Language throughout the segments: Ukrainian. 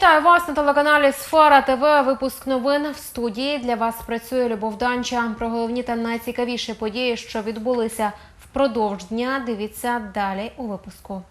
Вітаю вас на телеканалі Сфера ТВ. Випуск новин в студії для вас працює Любов Данча. Про головні та найцікавіші події, що відбулися впродовж дня. Дивіться далі у випуску.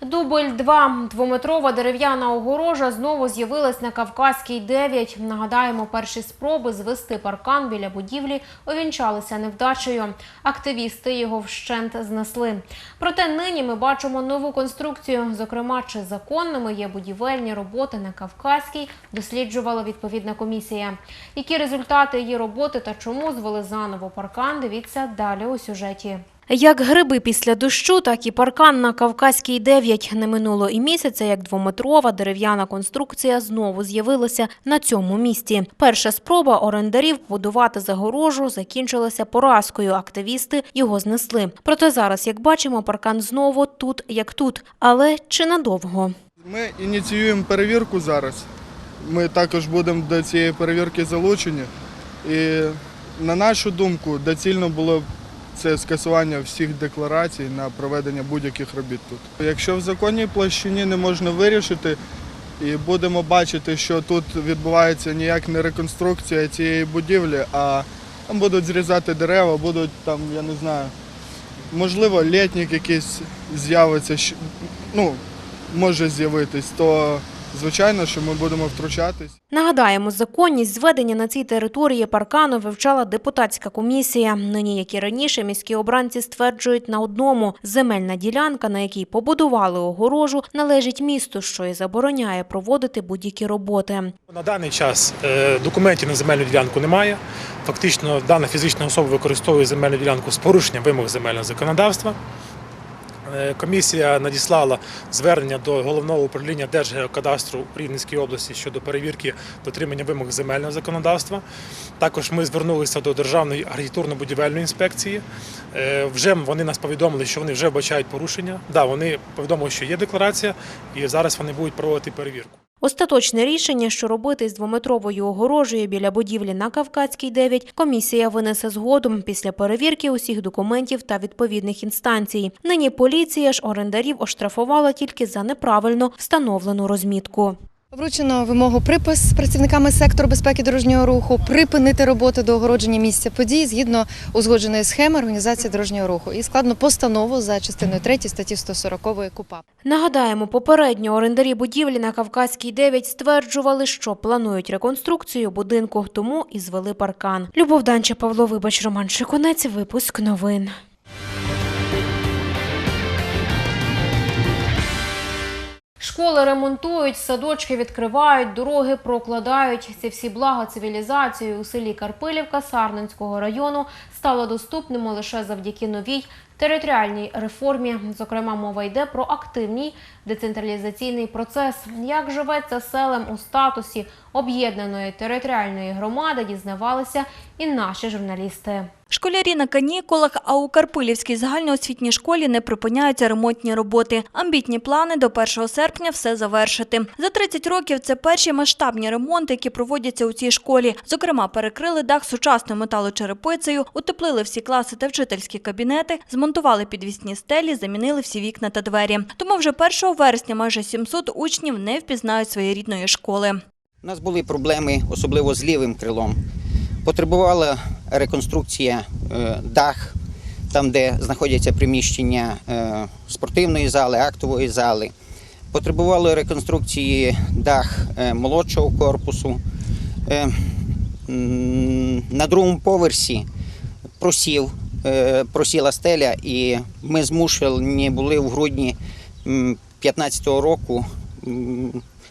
Дубль 2 Двометрова дерев'яна огорожа знову з'явилась на Кавказькій 9. Нагадаємо, перші спроби звести паркан біля будівлі увінчалися невдачею. Активісти його вщент знесли. Проте нині ми бачимо нову конструкцію. Зокрема, чи законними є будівельні роботи на Кавказькій, досліджувала відповідна комісія. Які результати її роботи та чому звели заново паркан? Дивіться далі у сюжеті. Як гриби після дощу, так і паркан на Кавказькій 9. Не минуло і місяця, як двометрова дерев'яна конструкція знову з'явилася на цьому місці. Перша спроба орендарів будувати загорожу закінчилася поразкою. Активісти його знесли. Проте зараз, як бачимо, паркан знову тут, як тут. Але чи надовго? Ми ініціюємо перевірку зараз. Ми також будемо до цієї перевірки залучені. І на нашу думку, доцільно було це скасування всіх декларацій на проведення будь-яких робіт тут. Якщо в законній площині не можна вирішити, і будемо бачити, що тут відбувається ніяк не реконструкція цієї будівлі, а там будуть зрізати дерева, будуть там, я не знаю, можливо, літник якийсь з'явиться, ну, може з'явитись, то звичайно, що ми будемо втручатись. Нагадаємо, законність зведення на цій території паркану вивчала депутатська комісія. Нині, як і раніше, міські обранці стверджують на одному – земельна ділянка, на якій побудували огорожу, належить місту, що і забороняє проводити будь-які роботи. На даний час е, документів на земельну ділянку немає. Фактично, дана фізична особа використовує земельну ділянку з порушенням вимог земельного законодавства. Е, Комісія надіслала звернення до головного управління Держгеокадастру в Рівненській області щодо перевірки дотримання вимог земельного законодавства. Також ми звернулися до Державної архітектурно-будівельної інспекції. Е, Вже вони нас повідомили, що вони вже вбачають порушення. Да, вони повідомили, що є декларація, і зараз вони будуть проводити перевірку. Остаточне рішення, що робити з двометровою огорожею біля будівлі на Кавказькій 9, комісія винесе згодом після перевірки усіх документів та відповідних інстанцій. Нині поліція ж орендарів оштрафувала тільки за неправильно встановлену розмітку. Вручено вимогу припис працівниками сектору безпеки дорожнього руху припинити роботу до огородження місця події згідно узгодженої схеми організації дорожнього руху і складно постанову за частиною 3 статті 140 КУПАП. Нагадаємо, попередньо орендарі будівлі на Кавказькій 9 стверджували, що планують реконструкцію будинку, тому і звели паркан. Любов Данча, Павло Вибач, Роман Шиконець, випуск новин. Школи ремонтують, садочки відкривають, дороги прокладають. Ці всі блага цивілізації у селі Карпилівка Сарненського району стало доступними лише завдяки новій територіальній реформі. Зокрема, мова йде про активний децентралізаційний процес. Як живеться селем у статусі об'єднаної територіальної громади, дізнавалися і наші журналісти. Школярі на канікулах, а у Карпилівській загальноосвітній школі не припиняються ремонтні роботи. Амбітні плани до 1 серпня все завершити. За 30 років це перші масштабні ремонти, які проводяться у цій школі. Зокрема, перекрили дах сучасною металочерепицею, утеплили всі класи та вчительські кабінети, змонтували підвісні стелі, замінили всі вікна та двері. Тому вже 1 вересня майже 700 учнів не впізнають своєї рідної школи. У нас були проблеми, особливо з лівим крилом. Потребувала реконструкція е, дах, там, де знаходяться приміщення е, спортивної зали, актової зали. Потребувало реконструкції дах е, молодшого корпусу. На другому поверсі просів, просіла стеля, і ми змушені були в грудні 2015 року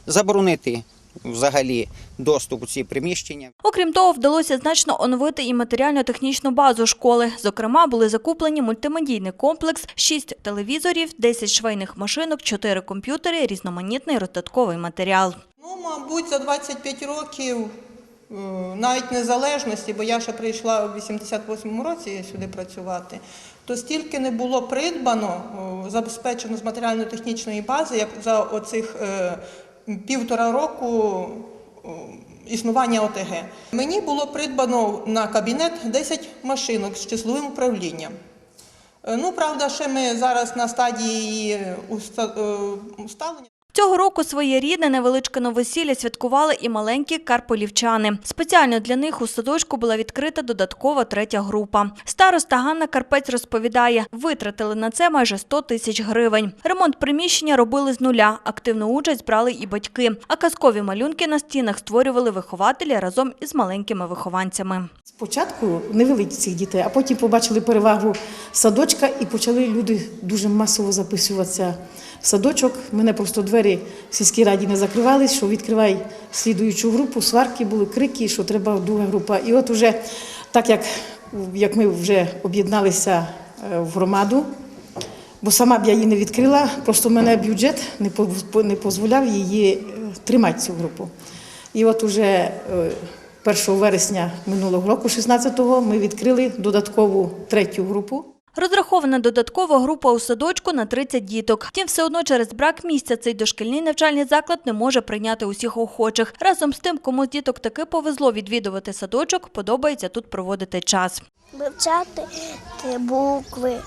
заборонити взагалі доступ у ці приміщення. Окрім того, вдалося значно оновити і матеріально-технічну базу школи. Зокрема, були закуплені мультимедійний комплекс, 6 телевізорів, 10 швейних машинок, 4 комп'ютери, різноманітний роздатковий матеріал. Ну, мабуть, за 25 років е, навіть незалежності, бо я ще прийшла у 88-му році сюди працювати, то стільки не було придбано, забезпечено з матеріально-технічної бази, як за оцих е, півтора року існування ОТГ. Мені було придбано на кабінет 10 машинок з числовим управлінням. Е, Ну, правда, ще ми зараз на стадії її е, усталення. Цього року своє рідне невеличке новосілля святкували і маленькі карполівчани. Спеціально для них у садочку була відкрита додаткова третя група. Староста Ганна Карпець розповідає, витратили на це майже 100 тисяч гривень. Ремонт приміщення робили з нуля. Активну участь брали і батьки. А казкові малюнки на стінах створювали вихователі разом із маленькими вихованцями. Спочатку не вели цих дітей, а потім побачили перевагу садочка і почали люди дуже масово записуватися в садочок. Мене просто двері в сільській раді не закривались, що відкривай слідуючу групу, сварки були, крики, що треба друга група. І от уже так як, як ми вже об'єдналися е, в громаду, бо сама б я її не відкрила, просто мене бюджет не дозволяв її е, тримати цю групу. І от уже е, 1 вересня минулого року, 16-го, ми відкрили додаткову третю групу. Розрахована додаткова група у садочку на 30 діток. Втім, все одно через брак місця цей дошкільний навчальний заклад не може прийняти усіх охочих. Разом з тим, кому з діток таки повезло відвідувати садочок, подобається тут проводити час. вивчати букви,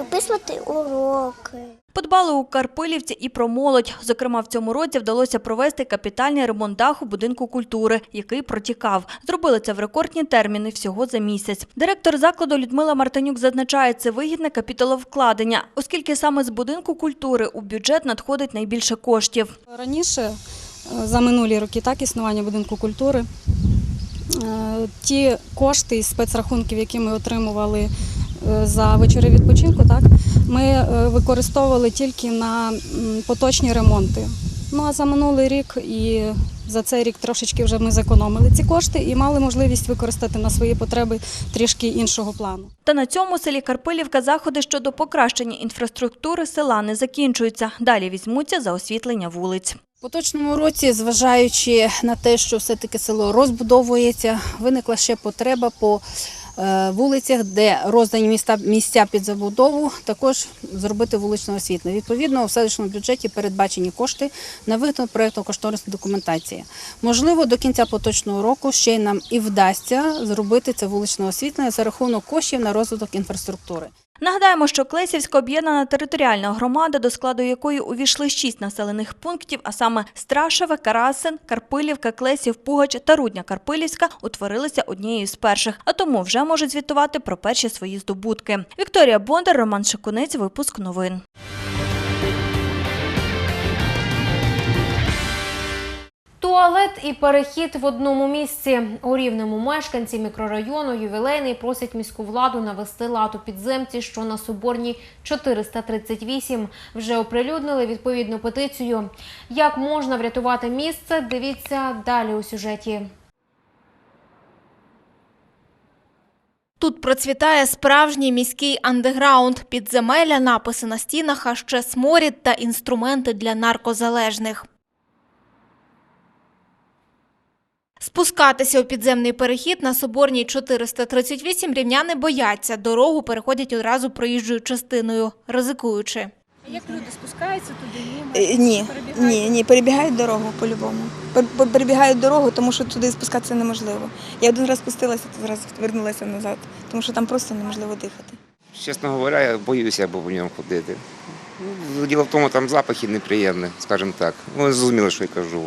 виписувати уроки. Подбали у Карпилівці і про молодь. Зокрема, в цьому році вдалося провести капітальний ремонт даху будинку культури, який протікав. Зробили це в рекордні терміни всього за місяць. Директор закладу Людмила Мартинюк зазначає, це вигідне капіталовкладення, оскільки саме з будинку культури у бюджет надходить найбільше коштів. Раніше, е, за минулі роки, так, існування будинку культури, е, ті кошти із спецрахунків, які ми отримували за вечори відпочинку, так, ми е, використовували тільки на поточні ремонти. Ну а за минулий рік і за цей рік трошечки вже ми зекономили ці кошти і мали можливість використати на свої потреби трішки іншого плану. Та на цьому селі Карпилівка заходи щодо покращення інфраструктури села не закінчуються. Далі візьмуться за освітлення вулиць. У поточному році, зважаючи на те, що все-таки село розбудовується, виникла ще потреба по е, вулицях, де роздані міста, місця під забудову, також зробити вуличне освітлення. Відповідно, у селищному бюджеті передбачені кошти на виготовлення проєкту кошторисної документації. Можливо, до кінця поточного року ще й нам і вдасться зробити це вуличне освітлення за рахунок коштів на розвиток інфраструктури. Нагадаємо, що Клесівська об'єднана територіальна громада, до складу якої увійшли шість населених пунктів, а саме Страшеве, Карасин, Карпилівка, Клесів, Пугач та Рудня Карпилівська, утворилися однією з перших, а тому вже можуть звітувати про перші свої здобутки. Вікторія Бондар, Роман Шикунець, випуск новин. Туалет і перехід в одному місці. У рівному мешканці мікрорайону ювілейний просять міську владу навести лад у підземці, що на Соборній 438. Вже оприлюднили відповідну петицію. Як можна врятувати місце? Дивіться далі у сюжеті. Тут процвітає справжній міський андеграунд, підземелля, написи на стінах, а ще сморід та інструменти для наркозалежних. Спускатися у підземний перехід на Соборній 438 рівняни бояться. Дорогу переходять одразу проїжджою частиною, ризикуючи. Як люди спускаються туди? Е, Ні, ні, ні, перебігають дорогу по-любому. Пер- пер- Перебігають дорогу, тому що туди спускатися неможливо. Я один раз спустилася, то зараз вернулася назад, тому що там просто неможливо дихати. Чесно говоря, я боюся бо по ньому ходити. Ну, Діло в тому, там запахи неприємні, скажімо так. Ну, ви зрозуміли, що я кажу.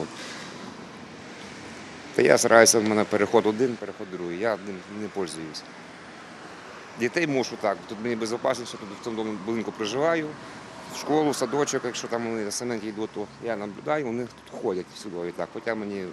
Та я стараюся, в мене переход один, переход другий. Я ним не пользуюсь. Дітей мушу так. Тут мені безпечніше, тут в цьому будинку проживаю. В школу, в садочок, якщо там вони саменькі йдуть, то я наблюдаю, вони тут ходять сюди так. Хоча мені,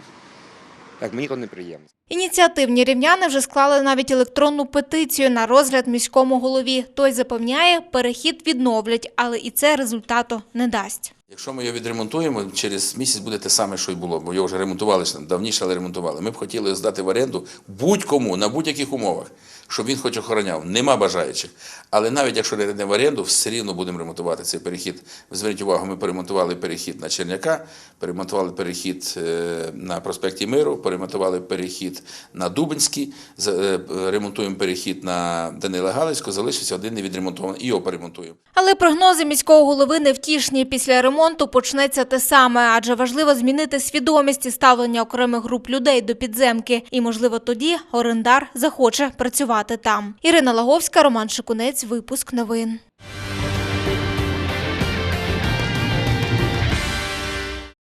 як мені то неприємно. Ініціативні рівняни вже склали навіть електронну петицію на розгляд міському голові. Той запевняє, перехід відновлять, але і це результату не дасть. Якщо ми його відремонтуємо, через місяць буде те саме, що й було, бо його вже ремонтували давніше, але ремонтували. Ми б хотіли здати в оренду будь-кому на будь-яких умовах, щоб він хоч охороняв. Нема бажаючих. Але навіть якщо не в оренду, все рівно будемо ремонтувати цей перехід. Зверніть увагу, ми перемонтували перехід на Черняка, перемонтували перехід е, на проспекті Миру, перемонтували перехід на Дубинський, е, ремонтуємо перехід на Данила Галицького, залишився один невідремонтований. І його перемонтуємо. Але прогнози міського голови невтішні. Після ремонту ремонту почнеться те саме, адже важливо змінити свідомість і ставлення окремих груп людей до підземки. І, можливо, тоді орендар захоче працювати там. Ірина Лаговська, Роман Шикунець, випуск новин.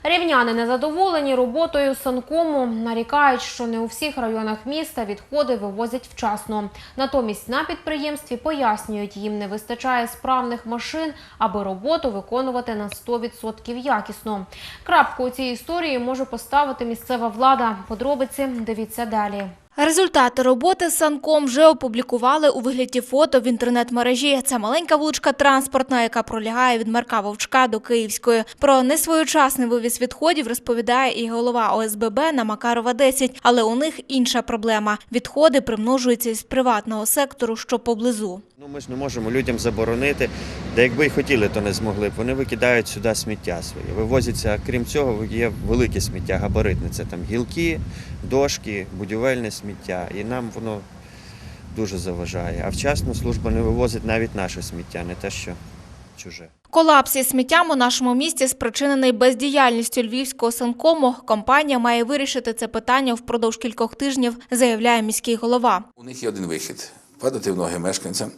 Рівняни незадоволені роботою санкому. Нарікають, що не у всіх районах міста відходи вивозять вчасно. Натомість на підприємстві пояснюють, їм не вистачає справних машин, аби роботу виконувати на 100% якісно. Крапку у цій історії може поставити місцева влада. Подробиці дивіться далі. Результати роботи з санком вже опублікували у вигляді фото в інтернет-мережі. Це маленька вуличка транспортна, яка пролягає від Марка Вовчка до Київської. Про несвоєчасний вивіз відходів розповідає і голова ОСББ на Макарова 10. Але у них інша проблема. Відходи примножуються із приватного сектору, що поблизу. Ну, ми ж не можемо людям заборонити, де якби й хотіли, то не змогли б. Вони викидають сюди сміття своє. Вивозяться, крім цього, є велике сміття, габаритне. Це там гілки, дошки, будівельне сміття. І нам воно дуже заважає. А вчасно служба не вивозить навіть наше сміття, не те, що чуже. Колапс із сміттям у нашому місті спричинений бездіяльністю львівського санкому. Компанія має вирішити це питання впродовж кількох тижнів, заявляє міський голова. У них є один вихід падати в ноги мешканцям,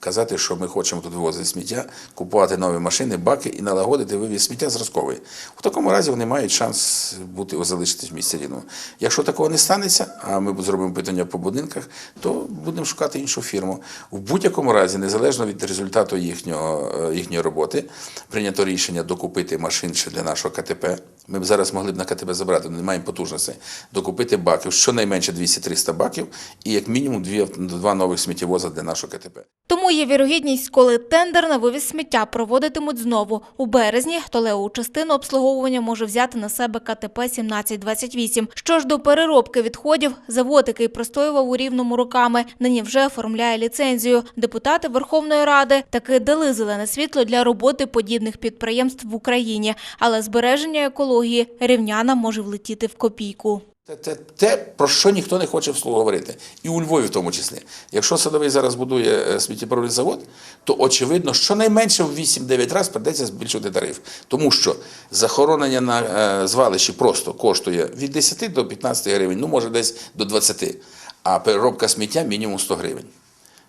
казати, що ми хочемо тут вивозити сміття, купувати нові машини, баки і налагодити вивіз сміття зразковий. У такому разі вони мають шанс бути залишитись в місті рівному. Якщо такого не станеться, а ми зробимо питання по будинках, то будемо шукати іншу фірму. В будь-якому разі, незалежно від результату їхнього, е, їхньої роботи, прийнято рішення докупити машин ще для нашого КТП. Ми б зараз могли б на КТП забрати, не маємо потужності. Докупити баків, щонайменше 200-300 баків, і як мінімум дві, два нових сміттєвоза для нашого КТП. Тому є вірогідність, коли тендер на вивіз сміття проводитимуть знову у березні. Толеову частину обслуговування може взяти на себе КТП 1728. Що ж до переробки відходів, завод, який простоював у рівному роками, нині вже оформляє ліцензію. Депутати Верховної Ради таки дали зелене світло для роботи подібних підприємств в Україні, але збереження екології рівняна може влетіти в копійку. Те, те, те, про що ніхто не хоче вслух говорити. І у Львові в тому числі. Якщо садовий зараз будує е, сміттєпровідний завод, то очевидно, що найменше в 8-9 разів придеться збільшувати тариф. Тому що захоронення на е, звалищі просто коштує від 10 до 15 гривень, ну може десь до 20, а переробка сміття мінімум 100 гривень.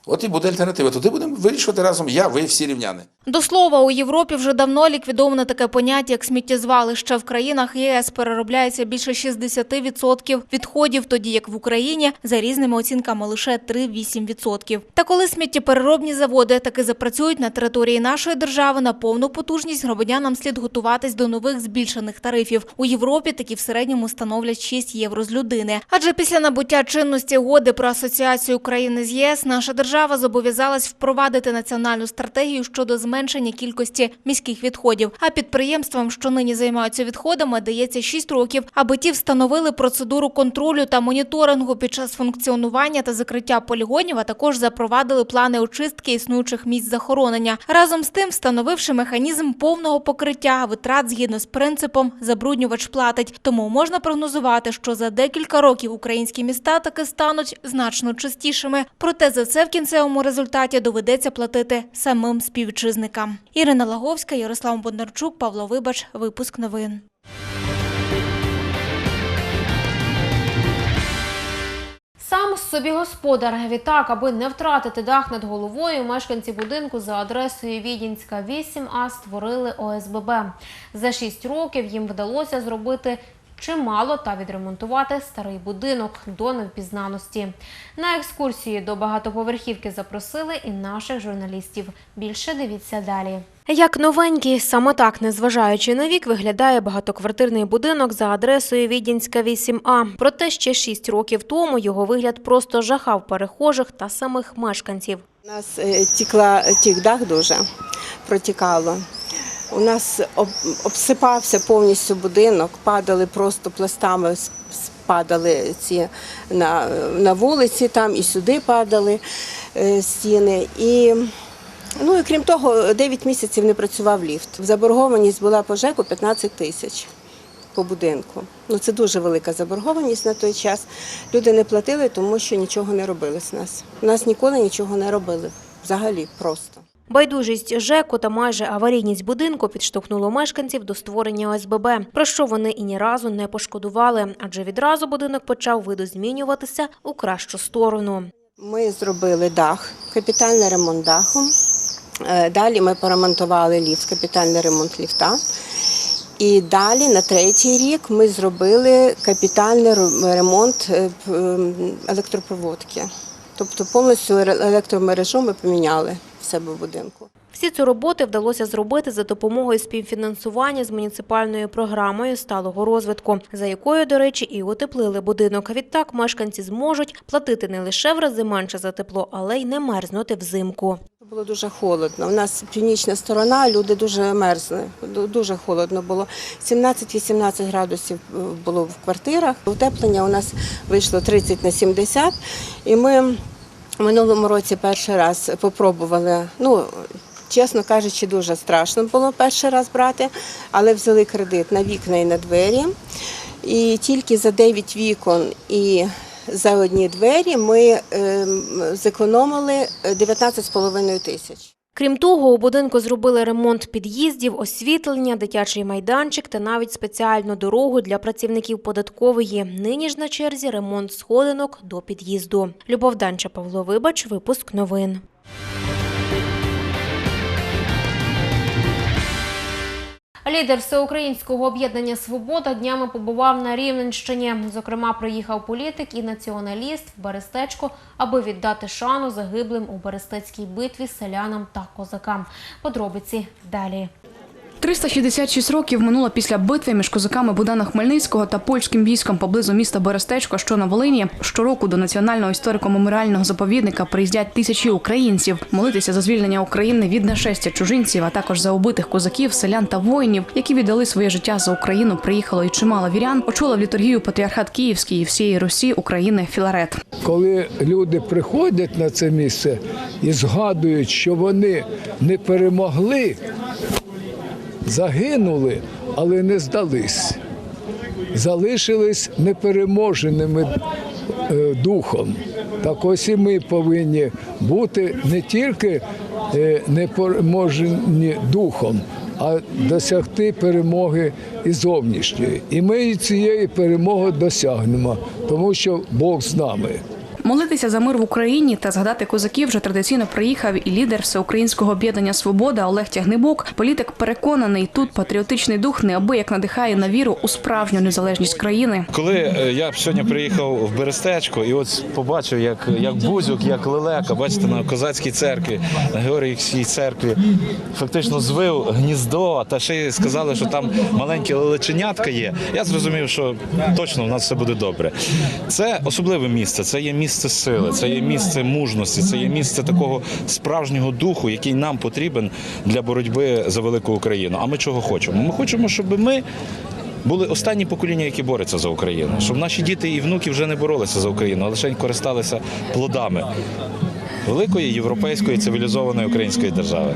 От і буде альтернатива. Туди будемо вирішувати разом я, ви, всі рівняни. До слова, у Європі вже давно ліквідовано таке поняття, як сміттєзвалище. В країнах ЄС переробляється більше 60% відходів, тоді як в Україні за різними оцінками лише 3-8%. Та коли сміттєпереробні заводи таки запрацюють на території нашої держави на повну потужність, громадянам слід готуватись до нових збільшених тарифів. У Європі такі в середньому становлять 6 євро з людини. Адже після набуття чинності угоди про асоціацію України з ЄС наша держава зобов'язалась впровадити національну стратегію щодо зменшення кількості міських відходів. А підприємствам, що нині займаються відходами, дається 6 років, аби ті встановили процедуру контролю та моніторингу під час функціонування та закриття полігонів, а також запровадили плани очистки існуючих місць захоронення. Разом з тим, встановивши механізм повного покриття витрат згідно з принципом забруднювач платить. Тому можна прогнозувати, що за декілька років українські міста таки стануть значно чистішими. Проте за це в кінцевому результаті доведеться платити самим співвітчизникам. Ірина Лаговська, Ярослав Бондарчук, Павло Вибач. Випуск новин. Сам собі господар. Відтак, аби не втратити дах над головою, мешканці будинку за адресою Відінська 8А створили ОСББ. За 6 років їм вдалося зробити чимало та відремонтувати старий будинок до невпізнаності. На екскурсії до багатоповерхівки запросили і наших журналістів. Більше дивіться далі. Як новенький, саме так, незважаючи на вік, виглядає багатоквартирний будинок за адресою Відінська 8А. Проте ще 6 років тому його вигляд просто жахав перехожих та самих мешканців. У нас е, тікла тік дах дуже протікало. У нас об- обсипався повністю будинок, падали просто пластами, падали ці на, на вулиці, там і сюди падали е, стіни. І, ну, і крім того, 9 місяців не працював ліфт. Заборгованість була по ЖЕКу 15 тисяч по будинку. Ну, це дуже велика заборгованість на той час. Люди не платили, тому що нічого не робили з нас. У нас ніколи нічого не робили. Взагалі просто. Байдужість ЖЕКу та майже аварійність будинку підштовхнуло мешканців до створення ОСББ, про що вони і ні разу не пошкодували, адже відразу будинок почав видозмінюватися у кращу сторону. Ми зробили дах, капітальний ремонт даху. Е, Далі ми поремонтували ліфт, капітальний ремонт ліфта. І далі на третій рік ми зробили капітальний ремонт е, електропроводки. Тобто повністю електромережу ми поміняли себе в будинку. Всі ці роботи вдалося зробити за допомогою співфінансування з муніципальною програмою сталого розвитку, за якою, до речі, і утеплили будинок. Відтак мешканці зможуть платити не лише в рази менше за тепло, але й не мерзнути взимку. Було дуже холодно. У нас північна сторона, люди дуже мерзли. Дуже холодно було. 17-18 градусів е, було в квартирах. Утеплення у нас вийшло 30 на 70. І ми в минулому році перший раз попробували. Ну, чесно кажучи, дуже страшно було перший раз брати, але взяли кредит на вікна і на двері. І тільки за 9 вікон і за одні двері ми ем, зекономили 19,5 тисяч. Крім того, у будинку зробили ремонт під'їздів, освітлення, дитячий майданчик та навіть спеціальну дорогу для працівників податкової. Нині ж на черзі ремонт сходинок до під'їзду. Любов Данча, Павло Вибач, випуск новин. Лідер всеукраїнського об'єднання Свобода днями побував на Рівненщині. Зокрема, приїхав політик і націоналіст в Берестечко, аби віддати шану загиблим у Берестецькій битві селянам та козакам. Подробиці далі. 366 років минуло після битви між козаками Богдана Хмельницького та польським військом поблизу міста Берестечко, що на Волині. Щороку до національного історико-меморіального заповідника приїздять тисячі українців молитися за звільнення України від нашестя чужинців, а також за убитих козаків, селян та воїнів, які віддали своє життя за Україну. Приїхало і чимало вірян. Очолив літургію патріархат Київський і всієї Русі України Філарет. Коли люди приходять на це місце і згадують, що вони не перемогли, загинули, але не здались, залишились непереможеними е, духом. Так ось і ми повинні бути не тільки е, непереможені духом, а досягти перемоги і зовнішньої. І ми цієї перемоги досягнемо, тому що Бог з нами. Молитися за мир в Україні та згадати козаків вже традиційно приїхав і лідер всеукраїнського об'єднання Свобода Олег Тягнебок. Політик переконаний, тут патріотичний дух неабияк надихає на віру у справжню незалежність країни. Коли е, я сьогодні приїхав в Берестечко і от побачив, як, як Бузюк, як Лелека, бачите, на козацькій церкві, на Георгіївській церкві, фактично звив гніздо, та ще й сказали, що там маленькі лелеченятка є. Я зрозумів, що точно у нас все буде добре. Це особливе місце, це є місце сили, це є місце мужності, це є місце такого справжнього духу, який нам потрібен для боротьби за велику Україну. А ми чого хочемо? Ми хочемо, щоб ми були останні покоління, які борються за Україну, щоб наші діти і внуки вже не боролися за Україну, а лише користалися плодами великої європейської цивілізованої української держави.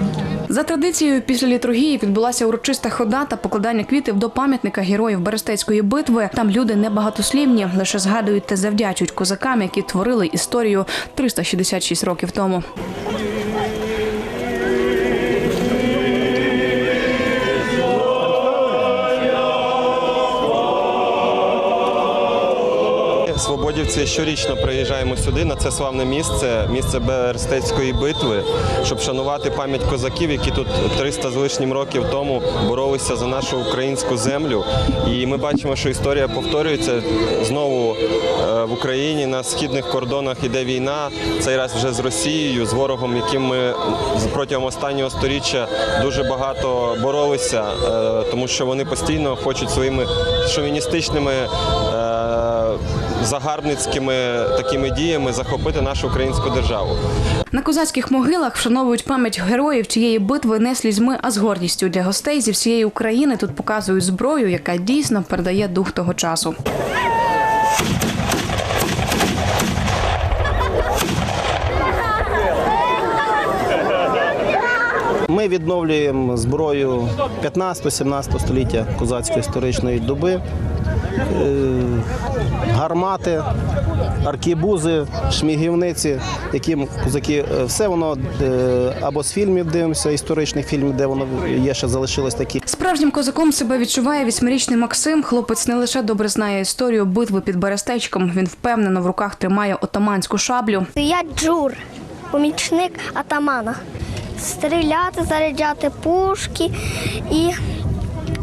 За традицією, після літургії відбулася урочиста хода та покладання квітів до пам'ятника героїв Берестецької битви. Там люди небагатослівні, лише згадують та завдячують козакам, які творили історію 366 років тому. Свободівці щорічно приїжджаємо сюди на це славне місце, місце Берестецької битви, щоб шанувати пам'ять козаків, які тут 300 з лишнім років тому боролися за нашу українську землю. І ми бачимо, що історія повторюється знову е, в Україні на східних кордонах іде війна. Цей раз вже з Росією, з ворогом, яким ми протягом останнього сторіччя дуже багато боролися, е, тому що вони постійно хочуть своїми шовіністичними. Загарбницькими такими діями захопити нашу українську державу. На козацьких могилах вшановують пам'ять героїв цієї битви не слізьми, а з гордістю для гостей зі всієї України. Тут показують зброю, яка дійсно передає дух того часу. Ми відновлюємо зброю 15-17 століття козацької історичної доби. Гармати, аркібузи, шмігівниці, яким козаки, е, все воно е, або з фільмів дивимося, історичних фільмів, де воно є, ще залишилось такі. Справжнім козаком себе відчуває восьмирічний Максим. Хлопець не лише добре знає історію битви під Берестечком. Він впевнено в руках тримає отаманську шаблю. Я джур, помічник атамана. Стріляти, заряджати пушки і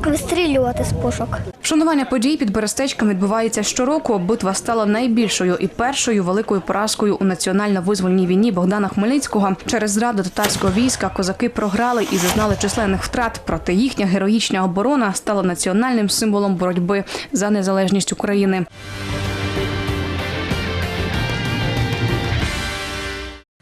вистрілювати з пушок. Вшанування подій під Берестечком відбувається щороку. Битва стала найбільшою і першою великою поразкою у національно-визвольній війні Богдана Хмельницького. Через зраду татарського війська козаки програли і зазнали численних втрат. Проте їхня героїчна оборона стала національним символом боротьби за незалежність України.